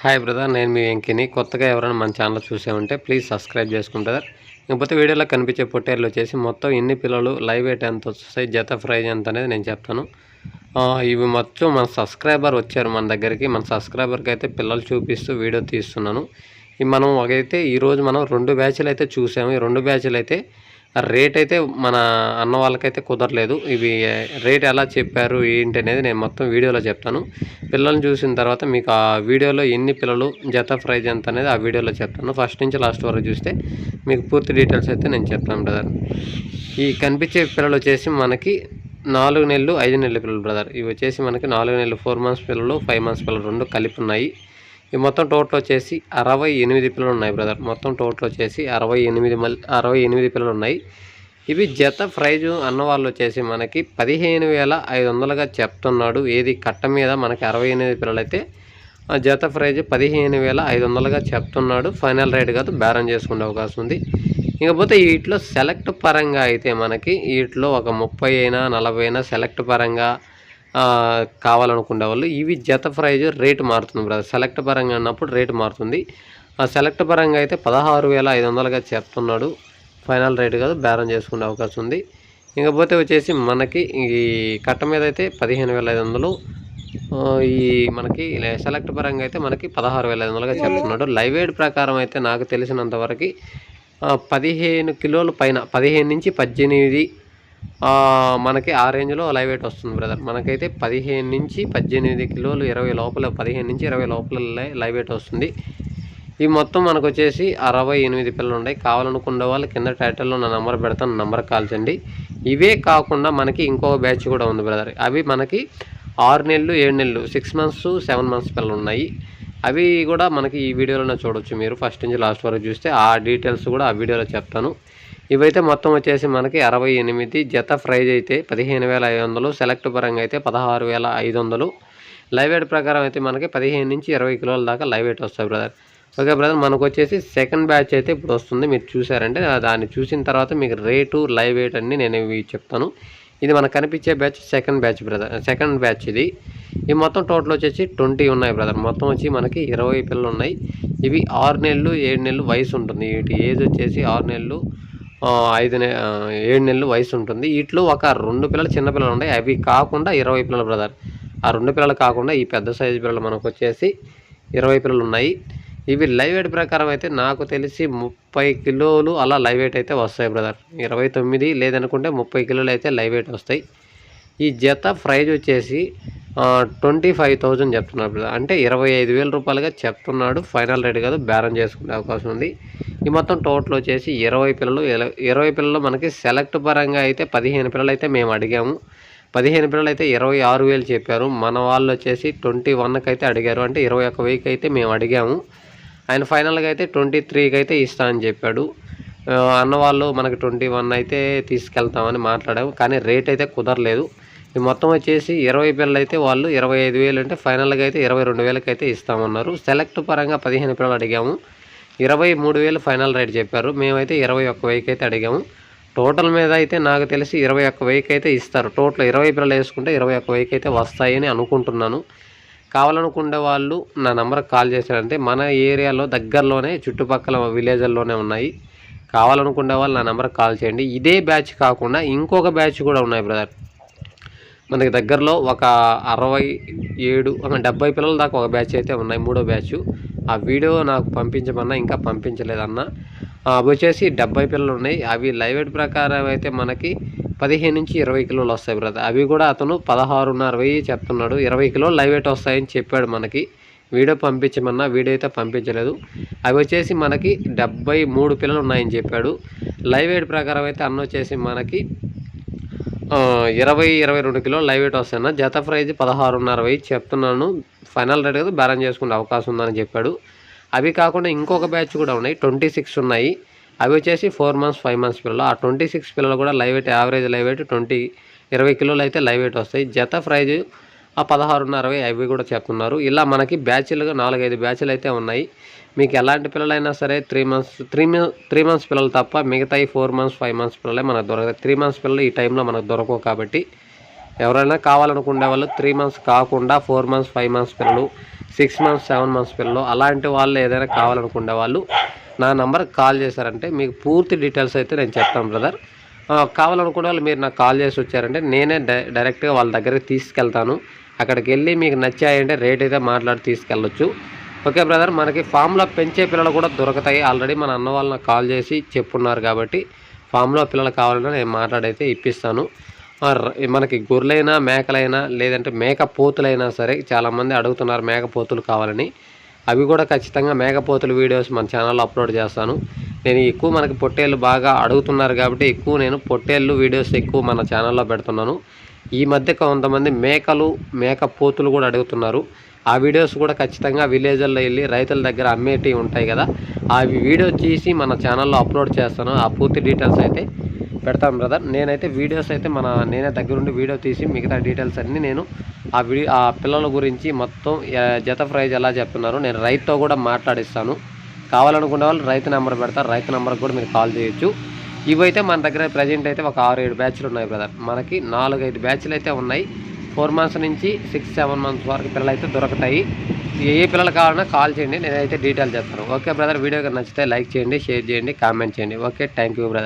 Hi brother నేను మీ వెంకిని. కొత్తగా ఎవరైనా మన ఛానల్ చూసే ఉంటే ప్లీజ్ సబ్స్క్రైబ్ చేసుకుంటారు. ఇకపోతే వీడియోలో కనిపించే పొట్టేళ్ళు వచ్చేసి మొత్తం ఎన్ని పిల్లలు లైవ్ ఎయిట్ ఎంత వస్తాయి జత ప్రైజ్ ఎంత అనేది నేను చెప్తాను. ఇవి మొత్తం మన సబ్స్క్రైబర్ వచ్చారు మన దగ్గరికి. మన సబ్స్క్రైబర్కి అయితే పిల్లలు చూపిస్తూ వీడియో తీస్తున్నాను. ఇవి మనం ఒకైతే ఈరోజు మనం రెండు బ్యాచ్లు అయితే చూసాము. ఈ రెండు బ్యాచ్లు అయితే రేట్ అయితే మన అన్న వాళ్ళకైతే కుదరలేదు. ఇవి రేట్ ఎలా చెప్పారు ఏంటి అనేది నేను మొత్తం వీడియోలో చెప్తాను. పిల్లల్ని చూసిన తర్వాత మీకు ఆ వీడియోలో ఎన్ని పిల్లలు జత ప్రైజ్ ఎంత అనేది ఆ వీడియోలో చెప్తాను. ఫస్ట్ నుంచి లాస్ట్ వరకు చూస్తే మీకు పూర్తి డీటెయిల్స్ అయితే నేను చెప్తాను బ్రదర్. ఈ కనిపించే పిల్లలు వచ్చేసి మనకి నాలుగు నెలలు ఐదు నెలల పిల్లలు బ్రదర్. ఇవి వచ్చేసి మనకి నాలుగు నెలలు ఫోర్ మంత్స్ పిల్లలు ఫైవ్ మంత్స్ పిల్లలు రెండు కలిపి ఉన్నాయి. ఈ మొత్తం టోటల్ వచ్చేసి అరవై ఎనిమిది పిల్లలు ఉన్నాయి బ్రదర్ మొత్తం టోటల్ వచ్చేసి అరవై ఎనిమిది మళ్ళీ అరవై ఎనిమిది పిల్లలు ఉన్నాయి. ఇవి జత ప్రైజు అన్న వాళ్ళు వచ్చేసి మనకి పదిహేను వేల ఐదు వందలుగా చెప్తున్నాడు. ఏది కట్ట మీద మనకి అరవై ఎనిమిది పిల్లలు అయితే ఆ జత ప్రైజ్ పదిహేను వేల ఐదు వందలుగా చెప్తున్నాడు. ఫైనల్ రేట్ కాదు బేరం చేసుకునే అవకాశం ఉంది. ఇకపోతే వీటిలో సెలెక్ట్ పరంగా అయితే మనకి వీటిలో ఒక ముప్పై అయినా నలభై అయినా సెలెక్ట్ పరంగా కావాలనుకునే వాళ్ళు ఇవి జత ప్రైజ్ రేటు మారుతుంది బ్రదర్. సెలెక్ట్ పరంగా అన్నప్పుడు రేటు మారుతుంది. ఆ సెలెక్ట్ పరంగా అయితే పదహారు వేల ఐదు వందలుగా చెప్తున్నాడు ఫైనల్ రేట్ కాదు బేరం చేసుకునే అవకాశం ఉంది. ఇకపోతే వచ్చేసి మనకి ఈ కట్ట మీద అయితే పదిహేను వేల ఐదు వందలు. ఈ మనకి సెలెక్ట్ పరంగా అయితే మనకి పదహారు వేల ఐదు వందలుగా చెప్తున్నాడు లైవ్ ఎయిడ్ ప్రకారం అయితే నాకు తెలిసినంత వరకు పదిహేను కిలోల పైన పదిహేను నుంచి పద్దెనిమిది మనకి ఆ రేంజ్లో లైవ్ వెయిట్ వస్తుంది బ్రదర్. మనకైతే పదిహేను నుంచి పద్దెనిమిది కిలోలు ఇరవై లోపల పదిహేను నుంచి ఇరవై లోపల లైవ్ వెయిట్ వస్తుంది. ఇవి మొత్తం మనకు వచ్చేసి అరవై ఎనిమిది పిల్లలు ఉన్నాయి. కావాలనుకునే వాళ్ళు కింద టైటిల్లో నా నెంబర్ పెడతాను నెంబర్ కాల్ చేయండి. ఇవే కాకుండా మనకి ఇంకో బ్యాచ్ కూడా ఉంది బ్రదర్. అవి మనకి ఆరు నెలలు ఏడు నెలలు సిక్స్ మంత్స్ సెవెన్ మంత్స్ పిల్లలు ఉన్నాయి. అవి కూడా మనకి ఈ వీడియోలోనే చూడొచ్చు మీరు. ఫస్ట్ నుంచి లాస్ట్ వరకు చూస్తే ఆ డీటెయిల్స్ కూడా ఆ వీడియోలో చెప్తాను. ఇవైతే మొత్తం వచ్చేసి మనకి అరవై ఎనిమిది జత ప్రైజ్ అయితే పదిహేను వేల ఐదు వందలు. సెలెక్ట్ పరంగా అయితే పదహారు వేల ఐదు వందలు. లైవ్ వెయిట్ ప్రకారం అయితే మనకి పదిహేను నుంచి ఇరవై కిలోల దాకా లైవ్ వెయిట్ వస్తాయి బ్రదర్. ఓకే బ్రదర్ మనకు వచ్చేసి సెకండ్ బ్యాచ్ అయితే ఇప్పుడు వస్తుంది. మీరు చూసారంటే దాన్ని చూసిన తర్వాత మీకు రేటు లైవ్ వెయిట్ అన్ని నేను చెప్తాను. ఇది మనకు కనిపించే batch second batch brother second batch ఇది. ఇవి మొత్తం టోటల్ వచ్చేసి ట్వంటీ ఉన్నాయి బ్రదర్. మొత్తం వచ్చి మనకి ఇరవై పిల్లలు ఉన్నాయి. ఇవి ఆరు నెలలు ఏడు నెలలు వయసు ఉంటుంది. వీటి ఏజ్ వచ్చేసి ఆరు నెలలు ఐదు నె ఏడు నెలలు వయసు ఉంటుంది. వీటిలో ఒక రెండు పిల్లలు చిన్న పిల్లలు ఉన్నాయి అవి కాకుండా ఇరవై పిల్లలు బ్రదర్. ఆ రెండు పిల్లలు కాకుండా ఈ పెద్ద సైజు పిల్లలు మనకు వచ్చేసి ఇరవై పిల్లలు ఉన్నాయి. ఇవి లైవ్ వెయిట్ ప్రకారం అయితే నాకు తెలిసి ముప్పై కిలోలు అలా లైవ్ వెయిట్ అయితే వస్తాయి బ్రదర్. ఇరవై తొమ్మిది లేదనుకుంటే ముప్పై కిలోలు అయితే లైవ్ వెయిట్ వస్తాయి. ఈ జత ప్రైజ్ వచ్చేసి ట్వంటీ ఫైవ్ థౌజండ్ చెప్తున్నారు బ్రదర్. అంటే ఇరవై ఐదు వేల రూపాయలుగా చెప్తున్నాడు. ఫైనల్ రేట్ కాదు బేరం చేసుకునే అవకాశం ఉంది. ఈ మొత్తం టోటల్ వచ్చేసి ఇరవై పిల్లలు ఇరవై పిల్లలు మనకి సెలెక్ట్ పరంగా అయితే పదిహేను పిల్లలు అయితే మేము అడిగాము. పదిహేను పిల్లలు అయితే ఇరవై ఆరు వేలు చెప్పారు. మన వాళ్ళు వచ్చేసి ట్వంటీ వన్కి అయితే అడిగారు. అంటే ఇరవై ఒక్క వెయ్యికి అయితే మేము అడిగాము. ఆయన ఫైనల్గా అయితే ట్వంటీ త్రీకి అయితే ఇస్తా అని చెప్పాడు. అన్నవాళ్ళు అన్న వాళ్ళు మనకి ట్వంటీ వన్ అయితే తీసుకెళ్తామని మాట్లాడాము. కానీ రేట్ అయితే కుదరలేదు. ఈ మొత్తం వచ్చేసి ఇరవై పిల్లలు అయితే వాళ్ళు ఇరవై ఐదు వేలు అంటే ఫైనల్గా అయితే ఇరవై రెండు వేలకి అయితే ఇస్తామన్నారు. సెలెక్ట్ పరంగా పదిహేను పిల్లలు అడిగాము. ఇరవై మూడు వేలు ఫైనల్ రేట్ చెప్పారు. మేమైతే ఇరవై ఒక్క వెయ్యికి అయితే అడిగాము. టోటల్ మీద అయితే నాకు తెలిసి ఇరవై ఒక్క వెయ్యికి అయితే ఇస్తారు. టోటల్ ఇరవై పిల్లలు వేసుకుంటే ఇరవై ఒక్క వెయ్యికి అయితే వస్తాయని అనుకుంటున్నాను. కావాలనుకునే వాళ్ళు నా నెంబర్కి కాల్ చేశారంటే మన ఏరియాలో దగ్గరలోనే చుట్టుపక్కల విలేజ్ల్లోనే ఉన్నాయి. కావాలనుకునే వాళ్ళు నా నెంబర్కి కాల్ చేయండి. ఇదే బ్యాచ్ కాకుండా ఇంకొక బ్యాచ్ కూడా ఉన్నాయి బ్రదర్. మనకి దగ్గరలో ఒక అరవై ఏడు డెబ్బై పిల్లల దాకా ఒక బ్యాచ్ అయితే ఉన్నాయి మూడో బ్యాచ్. ఆ వీడియో నాకు పంపించమన్నా ఇంకా పంపించలేదన్న. అవి వచ్చేసి డెబ్బై పిల్లలు ఉన్నాయి. అవి లైవ్ ఎయిట్ ప్రకారం అయితే మనకి పదిహేను నుంచి ఇరవై కిలోలు వస్తాయి బ్రదర్. అవి కూడా అతను పదహారున్నర వెయ్యి చెప్తున్నాడు. ఇరవై కిలోలు లైవ్ ఎయిట్ వస్తాయని చెప్పాడు మనకి. వీడియో పంపించమన్నా వీడియో అయితే పంపించలేదు. అవి వచ్చేసి మనకి డెబ్బై మూడు పిల్లలు ఉన్నాయని చెప్పాడు. లైవ్ వెయిట్ ప్రకారం అయితే అన్న వచ్చేసి మనకి ఇరవై ఇరవై రెండు కిలో లైవ్ వెయిట్ వస్తాయన్న జత ప్రైజ్ పదహారున్నర వెయ్యి చెప్తున్నాను. ఫైనల్ రేట్ కదా బేరం చేసుకునే అవకాశం ఉందని చెప్పాడు. అవి కాకుండా ఇంకొక బ్యాచ్ కూడా ఉన్నాయి. ట్వంటీ సిక్స్ ఉన్నాయి. అవి వచ్చేసి ఫోర్ మంత్స్ ఫైవ్ మంత్స్ పిల్లలు. ఆ ట్వంటీ సిక్స్ పిల్లలు కూడా live weight average live weight twenty ఇరవై కిలోలు అయితే లైవ్ వెయిట్ వస్తాయి. జత ప్రైజ్ ఆ పదహారున్నర అవి కూడా చెప్తున్నారు ఇలా మనకి బ్యాచ్లుగా నాలుగైదు బ్యాచ్లు అయితే ఉన్నాయి. మీకు ఎలాంటి పిల్లలైనా సరే three months three three months పిల్లలు తప్ప మిగతా ఫోర్ మంత్స్ ఫైవ్ మంత్స్ పిల్లలే మనకు దొరకదు త్రీ మంత్స్ పిల్లలు ఈ టైంలో మనకు దొరకవు కాబట్టి ఎవరైనా కావాలనుకునే వాళ్ళు త్రీ మంత్స్ కాకుండా ఫోర్ మంత్స్ ఫైవ్ మంత్స్ పిల్లలు సిక్స్ మంత్స్ సెవెన్ మంత్స్ పిల్లలు అలాంటి వాళ్ళు ఏదైనా కావాలనుకునే వాళ్ళు నా నంబర్ కాల్ చేశారంటే మీకు పూర్తి డీటెయిల్స్ అయితే నేను చెప్తాను బ్రదర్. కావాలనుకునే వాళ్ళు మీరు నాకు కాల్ చేసి వచ్చారంటే నేనే డై డైరెక్ట్గా వాళ్ళ దగ్గరికి తీసుకెళ్తాను. అక్కడికి వెళ్ళి మీకు నచ్చాయంటే రేట్ అయితే మాట్లాడి తీసుకెళ్ళొచ్చు. ఓకే బ్రదర్ మనకి ఫామ్లో పెంచే పిల్లలు కూడా దొరుకుతాయి. ఆల్రెడీ మన అన్న వాళ్ళని కాల్ చేసి చెప్పున్నారు కాబట్టి ఫామ్లో పిల్లలు కావాలన్నా నేను మాట్లాడైతే ఇప్పిస్తాను. మనకి గొర్రెలైనా మేకలైనా లేదంటే మేక పోతులైనా సరే చాలామంది అడుగుతున్నారు మేక పోతులు కావాలని. అవి కూడా ఖచ్చితంగా మేకపోతుల వీడియోస్ మన ఛానల్లో అప్లోడ్ చేస్తాను. నేను ఎక్కువ మనకి పొట్టేళ్ళు బాగా అడుగుతున్నారు కాబట్టి ఎక్కువ నేను పొట్టేళ్ళు వీడియోస్ ఎక్కువ మన ఛానల్లో పెడుతున్నాను. ఈ మధ్య కొంతమంది మేకలు మేక పోతులు కూడా అడుగుతున్నారు. ఆ వీడియోస్ కూడా ఖచ్చితంగా విలేజ్ల్లో వెళ్ళి రైతుల దగ్గర అమ్మేటివి ఉంటాయి కదా. అవి వీడియో తీసి మన ఛానల్లో అప్లోడ్ చేస్తాను. ఆ పూర్తి డీటెయిల్స్ అయితే పెడతాను బ్రదర్. నేనైతే వీడియోస్ అయితే మన నేనే దగ్గరుండి వీడియో తీసి మిగతా డీటెయిల్స్ అన్నీ నేను ఆ వీడియో ఆ పిల్లల గురించి మొత్తం జత ప్రైజ్ ఎలా చెప్తున్నారు నేను రైతుతో కూడా మాట్లాడిస్తాను. కావాలనుకునే వాళ్ళు రైతు నెంబర్ పెడతారు. రైతు నెంబర్కి కూడా మీరు కాల్ చేయొచ్చు. ఇవైతే మన దగ్గర ప్రజెంట్ అయితే ఒక ఆరు ఏడు బ్యాచ్లు ఉన్నాయి బ్రదర్ మనకి నాలుగు ఐదు బ్యాచ్లు అయితే ఉన్నాయి. ఫోర్ మంత్స్ నుంచి సిక్స్ సెవెన్ మంత్స్ వరకు పిల్లలు అయితే దొరుకుతాయి. ఏ పిల్లలు కావాలన్నా కాల్ చేయండి నేనైతే డీటెయిల్ చెప్తాను ఓకే బ్రదర్ వీడియో నచ్చితే లైక్ చేయండి షేర్ చేయండి కామెంట్ చేయండి. Okay thank you brother